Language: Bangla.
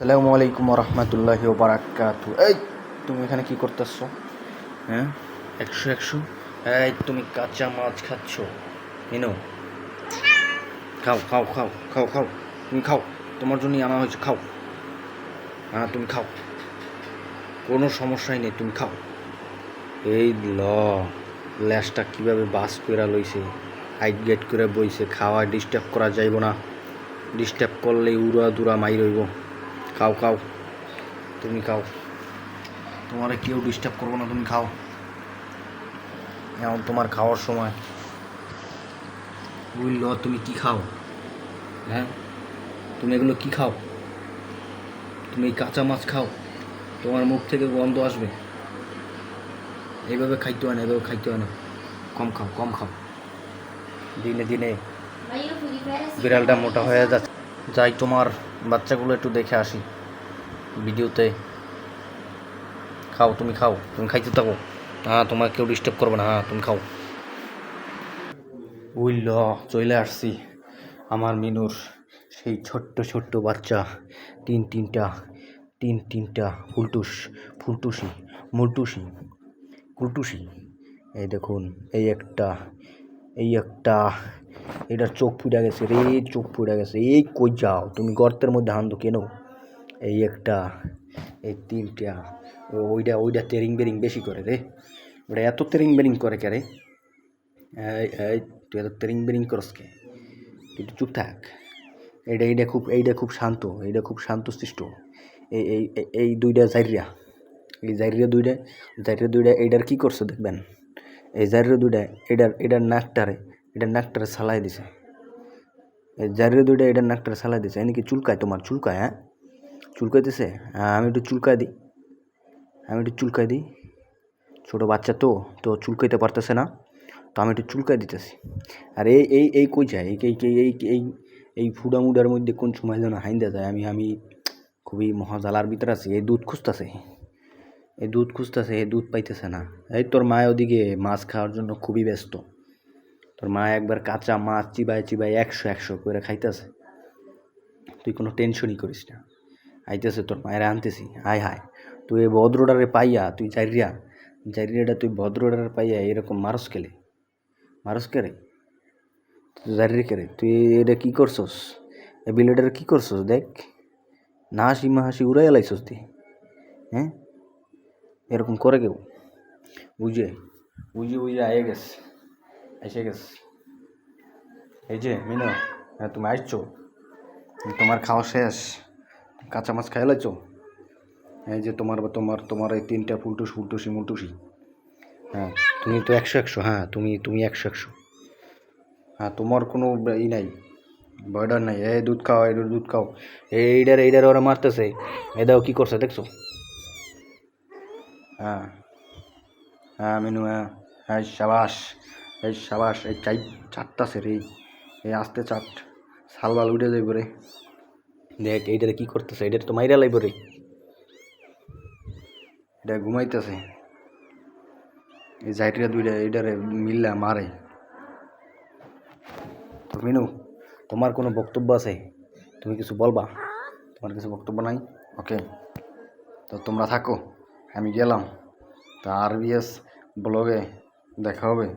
সালামু আলাইকুম রহমতুল্লাহ বারাকাত এই, তুমি এখানে কি করতেছো? হ্যাঁ? একশো একশো। এই, তুমি কাঁচা মাছ খাচ্ছ। এনো খাও খাও খাও খাও খাও। তুমি খাও। তোমার জন্যই আনা হয়েছে, খাও। হ্যাঁ তুমি খাও। কোনো সমস্যাই নেই, তুমি খাও। এই ল, ল্যাসটা কীভাবে বাস করে লইছে, হাইট গেট করে বইছে খাওয়া ডিস্টার্ব করা যাইব না। ডিস্টার্ব করলে উড়া দুরা মাই রইব খাও খাও। তুমি খাও। তোমার কেউ ডিস্টার্ব করব না তুমি খাও। এখন তোমার খাওয়ার সময়। বুঝল তুমি কি খাও? হ্যাঁ? তুমি এগুলো কি খাও? তুমি এই কাঁচা মাছ খাও? তোমার মুখ থেকে গন্ধ আসবে। এইভাবে খাইতে হয় না এভাবে খাইতে হয় না। কম খাও কম খাও। দিনে দিনে বিড়ালটা মোটা হয়ে যাচ্ছে। যাই তোমার বাচ্চাগুলো একটু দেখে আসি। ভিডিওতে। খাও, তুমি খাও, তুমি খাইতে থাকো। হ্যাঁ তোমার কেউ ডিস্টার্ব করবে না। হ্যাঁ তুমি খাও। উইল, চলে আসছি। আমার মিনুর সেই ছোট্ট ছোট্ট বাচ্চা। তিন তিনটা তিন তিনটা ফুলটুস, ফুলটুসি, মুলটুসি, কুলটুসি। এই দেখুন, এই একটা এই একটা এটার চোখ ফুটে গেছে রে, চোখ ফুটে গেছে। এই কই যাও? তুমি গর্তের মধ্যে হান্দো কেন? এই একটা, এই তিনটা ওইটা ওইটা তেরিং বেরিং বেশি করে রে। ওটা এত তেরিং বেরিং করে কে রে? তুই এত তেরিং বেরিং করস কে? একটু চুপ থাক। এইটা এইটা খুব এইটা খুব শান্ত, এইটা খুব শান্তশিষ্ট। এই, এই- এই দুইটা জাইরিয়া, এই জাইরিয়া দুইটা জাইরিয়া দুইটা এইটার কি করছে দেখবেন? এই জাইরিয়া দুইটা এটার এটার নাকটারে এটার নাকটারে সালাই দিছে। জাইরিয়া দুইটা এটা নাকটারে সালাই দিছে। এনে কি চুলকায় তোমার? চুলকায় হ্যাঁ? চুলকাইতেছে? হ্যাঁ আমি একটু চুলকাই দিই। আমি একটু চুলকাই দিই। ছোটো বাচ্চা তো তো চুলকাইতে পারতেছে না। তো আমি একটু চুলকাই দিতেছি। আর এই এই এই কই যায়? এই এই এই এই এই ফুডা মুডার মধ্যে কোন সময় যেন হাইন্দা যায়? আমি আমি খুবই মহাজালার ভিতরে আছি। এই দুধ খুঁজতেছে। এই দুধ খুঁজতেছে, এই দুধ পাইতেছে না। এই তোর মায় ওদিকে মাছ খাওয়ার জন্য খুবই ব্যস্ত। তোর মা একবার কাঁচা মাছ চিবায় চিবায় একশো একশো করে খাইতেছে। তুই কোনো টেনশনই করিস না। আইতেছে তোর মায়ের আনতেছি। হায় হায়, তুই এই ভদ্রডারে পাইয়া, তুই জাইরিয়া, জাইরিয়াটা তুই ভদ্রডারে পাইয়া এরকম মারস কেলে? মারস কে রে জাইরি কে রে তুই এটা কি করছস? এই বিলেটারে কী করছস দেখ? না হাসি মা হাসি উড়াই লাইছস তুই। হ্যাঁ? এরকম করে কেউ? বুঝে? বুঝে বুঝে আয়ে গেছে। এসে গেছে। এই যে, মিনু হ্যাঁ তুমি আসছো? তোমার খাওয়া শেষ? কাঁচা মাছ খাই লাইছো? এই যে তোমার তোমার তোমার এই তিনটা ফুলটুস, ফুলটুসি, মুলটুসি। হ্যাঁ তুমি তো একশো একশো হ্যাঁ তুমি তুমি একশো একশো। হ্যাঁ তোমার কোনো ই নাই বয়ডার নাই। এই দুধ খাও, এই দুধ খাও। এইডার এইডার ওরা মারতেছে। এ দাও, কী করছে, দেখছ? হ্যাঁ। হ্যাঁ মিনু হ্যাঁ। হ্যাঁ সাবাস। এই সাবাস এই চাই চারটাছে রে এই আস্তে চাট সালবাল উঠে যাইব রে। দেখ এইটারে কি করতেছে? এইটারে তো মাইরা লাইব রে। এটা ঘুমাইতেছে। এই জাইটিরা দুইটা এইটারে মিল্লা মারে। মিনু তোমার কোনো বক্তব্য আছে? তুমি কিছু বলবা? তোমার কিছু বক্তব্য নাই? ওকে। তো তোমরা থাকো আমি গেলাম। তো আরবিএস ব্লগে দেখা হবে।